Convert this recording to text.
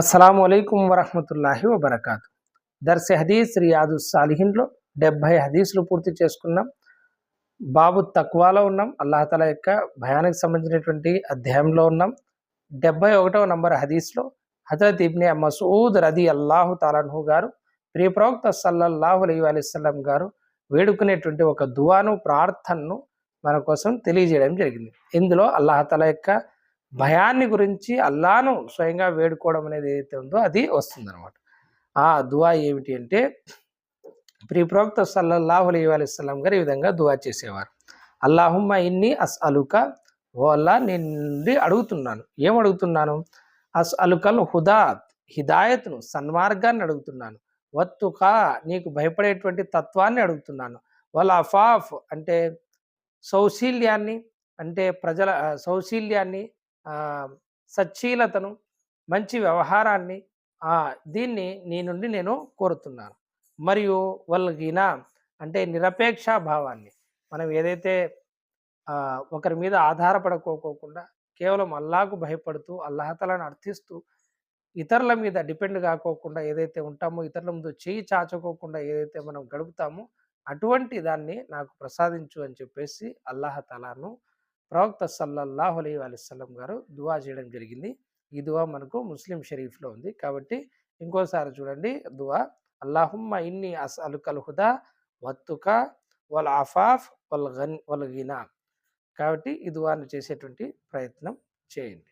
అస్సలం అయికం వరహమతుల్లాహి వబర్కాతు. దర్శ హదీస్ రియాదు సాలిహిన్లో డెబ్భై హదీసులు పూర్తి చేసుకున్నాం. బాబు తక్కువలో ఉన్నాం. అల్లాహతల యొక్క భయానికి సంబంధించినటువంటి అధ్యాయంలో ఉన్నాం. డెబ్బై ఒకటవ నంబర్ హదీస్లో హజరత్ ఇబ్నే మసూద్ రది అల్లాహు తాలన్హు గారు ప్రియప్రవక్త సల్లల్లాహు అలీ అలిస్లం గారు వేడుకునేటువంటి ఒక దువాను ప్రార్థనను మన కోసం తెలియజేయడం జరిగింది. ఇందులో అల్లాహతల యొక్క భయాన్ని గురించి అల్లాను స్వయంగా వేడుకోవడం అనేది ఏదైతే ఉందో అది వస్తుంది అనమాట ఆ దువా ఏమిటి అంటే ప్రియ ప్రవక్త సల్లల్లాహు అలీ అలీస్లం గారు ఈ విధంగా దువా చేసేవారు. అల్లాహుమ్మ ఇన్ని అస్ అలుక ఓ అల్లా నేను నుండి అడుగుతున్నాను. ఏం అడుగుతున్నాను? అస్ అలుకల్ హుదా హిదాయత్ను సన్మార్గాన్ని అడుగుతున్నాను. వత్తుకా నీకు భయపడేటువంటి తత్వాన్ని అడుగుతున్నాను. వాళ్ళ అఫాఫ్ అంటే సౌశీల్యాన్ని అంటే ప్రజల సౌశీల్యాన్ని సచ్చీలతను మంచి వ్యవహారాన్ని దీన్ని నీ నుండి నేను కోరుతున్నాను. మరియు వాళ్ళకిన అంటే నిరపేక్ష భావాన్ని. మనం ఏదైతే ఒకరి మీద ఆధారపడకోకోకుండా కేవలం అల్లాకు భయపడుతూ అల్లాహతలను అర్థిస్తూ ఇతరుల మీద డిపెండ్ కాకోకుండా ఏదైతే ఉంటామో ఇతరుల ముందు చేయి చాచుకోకుండా ఏదైతే మనం గడుపుతామో అటువంటి దాన్ని నాకు ప్రసాదించు అని చెప్పేసి అల్లాహతలాను ప్రవక్త సల్లల్లాహు అలీ అలిస్లం గారు దువా చేయడం జరిగింది. ఈ దువా మనకు ముస్లిం షరీఫ్లో ఉంది. కాబట్టి ఇంకోసారి చూడండి దువా. అల్లాహుమ్మ ఇన్ని అస్ అలుకల్ హుదా వత్తుక వల్ అఫాఫ్ వల్ గన్ వల్ గినా. కాబట్టి ఈ దువాను చేసేటువంటి ప్రయత్నం చేయండి.